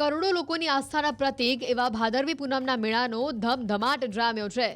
કરોડો લોકોની આસ્થાના પ્રતીક એવા ભાદરવી પૂનમના મેળાનો ધમધમાટ જામ્યો છે.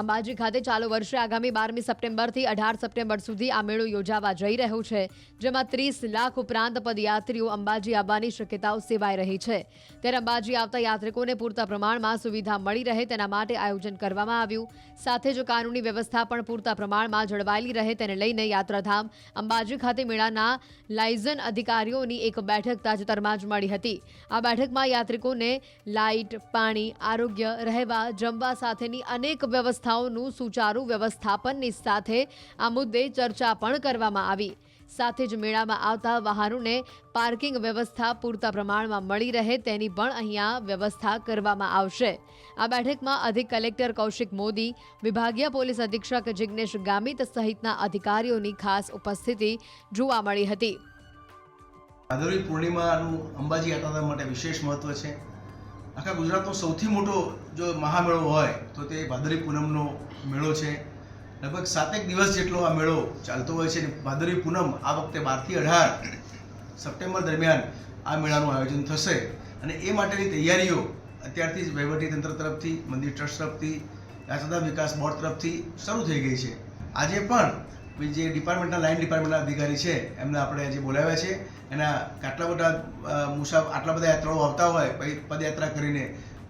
અંબાજી ખાતે ચાલુ વર્ષે આગામી બારમી સપ્ટેમ્બરથી અઢાર સપ્ટેમ્બર સુધી આ મેળો યોજાવા જઈ રહ્યો છે, જેમાં ત્રીસ લાખ ઉપરાંત પદયાત્રીઓ અંબાજી આવવાની શક્યતાઓ સેવાઈ રહી છે. ત્યારે અંબાજી આવતા યાત્રિકોને પૂરતા પ્રમાણમાં સુવિધા મળી રહે તેના માટે આયોજન કરવામાં આવ્યું. સાથે જ કાનૂની વ્યવસ્થા પણ પૂરતા પ્રમાણમાં જળવાયેલી રહે તેને લઈને યાત્રાધામ અંબાજી ખાતે મેળાના લાયઝન અધિકારીઓની એક બેઠક તાજેતરમાં જ મળી હતી. આ બેઠકમાં યાત્રિકોને લાઇટ, પાણી, આરોગ્ય, રહેવા, જમવા સાથેની અનેક વ્યવસ્થાઓનું સુચારુ વ્યવસ્થાપનની સાથે આ મુદ્દે ચર્ચા પણ કરવામાં આવી. સાથે જ મેળામાં આવતા વાહનોને પાર્કિંગ વ્યવસ્થા પૂરતા પ્રમાણમાં મળી રહે તેની પણ અહીંયા વ્યવસ્થા કરવામાં આવશે. આ બેઠકમાં અધિક કલેક્ટર કૌશિક મોદી, વિભાગીય પોલીસ અધિક્ષક જિગ્નેશ ગામિત સહિતના અધિકારીઓની ખાસ ઉપસ્થિતિ જોવા મળી હતી. ભાદરવી પૂર્ણિમાનું અંબાજી યાત્રા માટે વિશેષ મહત્વ છે. આખા ગુજરાતનો સૌથી મોટો જો મહામેળો હોય, તો તે ભાદરવી પૂનમનો મેળો છે. લગભગ સાતેક દિવસ જેટલો આ મેળો ચાલતો હોય છે ભાદરવી પૂનમ આ વખતે બારથી અઢાર સપ્ટેમ્બર દરમિયાન આ મેળાનું આયોજન થશે. અને એ માટેની તૈયારીઓ અત્યારથી જ વહીવટીતંત્ર તરફથી, મંદિર ટ્રસ્ટ તરફથી યાત્રાધામ વિકાસ બોર્ડ તરફથી શરૂ થઈ ગઈ છે. આજે પણ જે ડિપાર્ટમેન્ટના, લાઇન ડિપાર્ટમેન્ટના અધિકારી છે, એમને આપણે આજે બોલાવ્યા છે. એના આટલા બધા મુસાફ, આટલા બધા યાત્રાઓ આવતા હોય, પછી પદયાત્રા કરીને,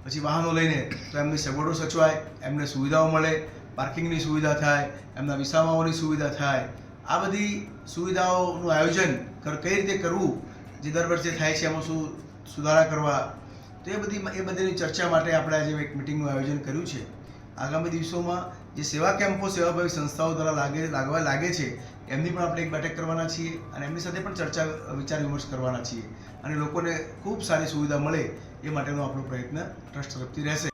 પછી વાહનો લઈને, તો એમની સગવડો સચવાય, એમને સુવિધાઓ મળે, પાર્કિંગની સુવિધા થાય, એમના વિસામાઓની સુવિધા થાય. આ બધી સુવિધાઓનું આયોજન કઈ રીતે કરવું, જે દર વર્ષે થાય છે, એમાં શું સુધારા કરવા, તો એ બધી, એ બધીની ચર્ચા માટે આપણે આજે એક મિટિંગનું આયોજન કર્યું છે. આગામી દિવસોમાં જે સેવા કેમ્પો સેવાભાવી સંસ્થાઓ દ્વારા લાગે, લાગવા લાગે છે, એમની પણ આપણે એક બેઠક કરવાના છીએ અને એમની સાથે પણ ચર્ચા, વિચાર વિમર્શ કરવાના છીએ. અને લોકોને ખૂબ સારી સુવિધા મળે એ માટેનો આપણો પ્રયત્ન ટ્રસ્ટ તરફથી રહેશે.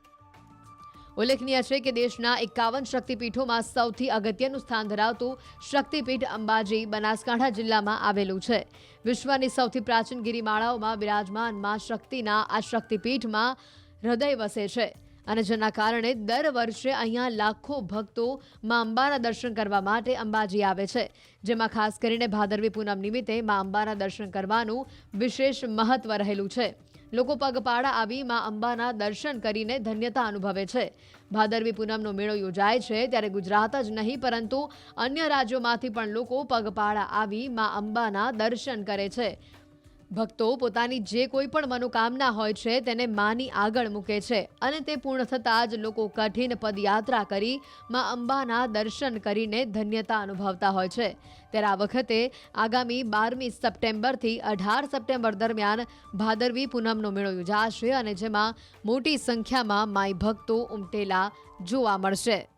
ઉલ્લેખનીય છે કે દેશના એકાવન શક્તિપીઠોમાં સૌથી અગત્યનું સ્થાન ધરાવતું શક્તિપીઠ અંબાજી બનાસકાંઠા જિલ્લામાં આવેલું છે. વિશ્વની સૌથી પ્રાચીન ગિરિમાળાઓમાં બિરાજમાનમાં શક્તિના આ શક્તિપીઠમાં હૃદય વસે છે. અને જેના કારણે દર વર્ષે અહીંયા લાખો ભક્તો મા અંબાના દર્શન કરવા માટે અંબાજી આવે છે. જેમાં ખાસ કરીને ભાદરવી પૂનમ નિમિત્તે મા અંબાના દર્શન કરવાનું વિશેષ મહત્વ રહેલું છે. લોકો પગપાળા આવી મા અંબાના દર્શન કરીને ધન્યતા અનુભવે છે. ભાદરવી પૂનમનો મેળો યોજાય છે ત્યારે ગુજરાત જ નહીં, પરંતુ અન્ય રાજ્યોમાંથી પણ લોકો પગપાળા આવી મા અંબાના દર્શન કરે છે. ભક્તો પોતાની જે કોઈ પણ મનોકામના હોય છે તેને માની આગળ મૂકે છે અને તે પૂર્ણ થતાં જ લોકો કઠિન પદયાત્રા કરી માં અંબાના દર્શન કરીને ધન્યતા અનુભવતા હોય છે. ત્યારે આ વખતે આગામી બારમી સપ્ટેમ્બરથી અઢાર સપ્ટેમ્બર દરમિયાન ભાદરવી પૂનમનો મેળો યોજાશે અને જેમાં મોટી સંખ્યામાં માઈ ભક્તો ઉમટેલા જોવા મળશે.